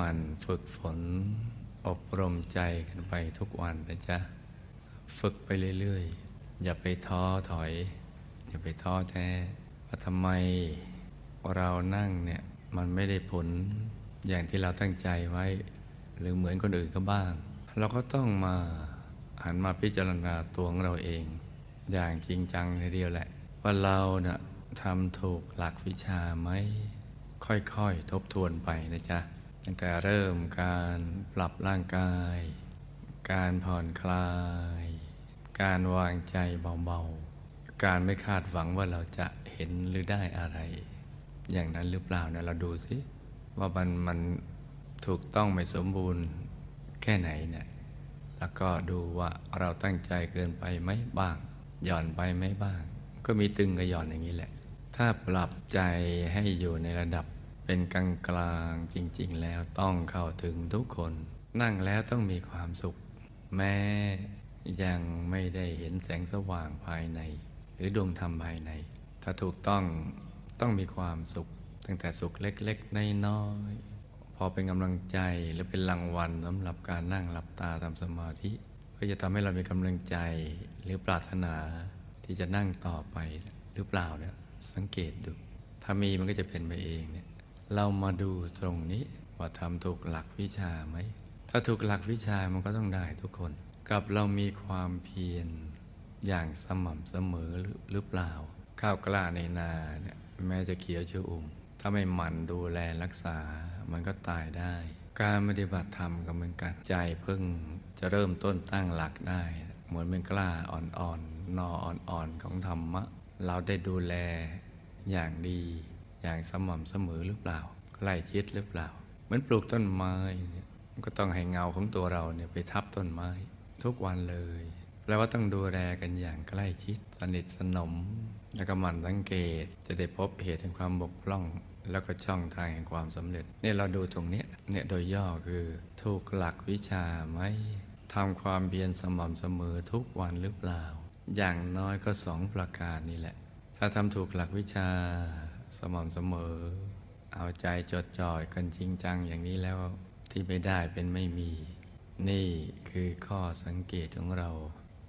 มันฝึกฝน อบรมใจกันไปทุกวันนะจ๊ะ ฝึกไปเรื่อยๆ อย่าไปท้อถอย อย่าไปท้อแท้ว่าทำไมเรานั่งเนี่ยมันไม่ได้ผลอย่างที่เราตั้งใจไว้ หรือเหมือนคนอื่นก็บ้าง เราก็ต้องมาหันมาพิจารณาตัวของเราเอง อย่างจริงจังทีเดียวแหละ ว่าเราเนะ่ะทำถูกหลักวิชาไหมค่อยๆ ทบทวนไปนะจ๊ะ ตั้งแต่เริ่มการปรับร่างกาย การผ่อนคลาย การวางใจเบาๆ การไม่คาดหวังว่าเราจะเห็นหรือได้อะไร อย่างนั้นหรือเปล่าเนี่ยเราดูสิว่ามันมันถูกต้องไม่สมบูรณ์แค่ไหนเนี่ยแล้วก็ดูว่าเราตั้งใจเกินไปไหมบ้าง หย่อนไปไหมบ้าง ก็มีตึงกับหย่อนอย่างนี้แหละ ถ้าปรับใจให้อยู่ในระดับ เป็นกลางกลางจริง ๆ แล้วต้องเข้าถึงทุกคน นั่งแล้วต้องมีความสุข แม้ยังไม่ได้เห็นแสงสว่างภายใน หรือดวงธรรมภายใน ถ้าถูกต้องต้องมีความสุข ตั้งแต่สุขเล็กๆน้อยๆพอเป็นกำลังใจหรือเป็นรางวัลสำหรับการนั่งหลับตาทำสมาธิ ก็จะทำให้เรามีกำลังใจหรือปรารถนาที่จะนั่งต่อไปหรือเปล่าเนี่ยสังเกตดู ถ้ามีมันก็จะเป็นไปเองเนี่ย เรามาดูตรงนี้ว่าทำถูกหลักวิชาไหม ถ้าถูกหลักวิชามันก็ต้องได้ทุกคน กับเรามีความเพียรอย่างสม่ำเสมอหรือเปล่า ข้าวกล้าในนาเนี่ยแม้จะเขียวเชื่ออุ่ม ถ้าไม่หมั่นดูแลรักษา มันก็ตายได้ การปฏิบัติธรรมก็เหมือนกันใจเพิ่งจะเริ่มต้นตั้งหลักได้ เหมือนเป็นกล้าอ่อนๆนออ่อนๆของธรรมะ เราได้ดูแลอย่างดี อย่างสม่ำเสมอหรือเปล่าใกล้ชิดหรือเปล่าเหมือนปลูกต้นไม้เนี่ยก็ต้องให้เงาของตัวเราเนี่ยไปทับต้นไม้ ทุกวันเลยแปลว่าต้องดูแลกันอย่างใกล้ชิดสนิทสนม แล้วก็หมันสังเกตจะได้พบเหตุแห่งความบกพร่อง แล้วก็ช่องทางแห่งความสำเร็จเนี่ยเราดูตรงนี้เนี่ยโดยย่อคือถูกหลักวิชาไหมทำความเพียรสม่ำเสมอทุกวันหรือเปล่า อย่างน้อยก็สองประการนี่แหละ ถ้าทำถูกหลักวิชา สม่ำเสมอ เอาใจจดจ่อยกันจริงจังอย่างนี้แล้วที่ไม่ได้เป็นไม่มี นี่คือข้อสังเกตของเรา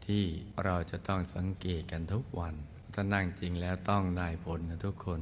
ที่เราจะต้องสังเกตกันทุกวัน ถ้านั่งจริงแล้วต้องได้ผลนะทุกคน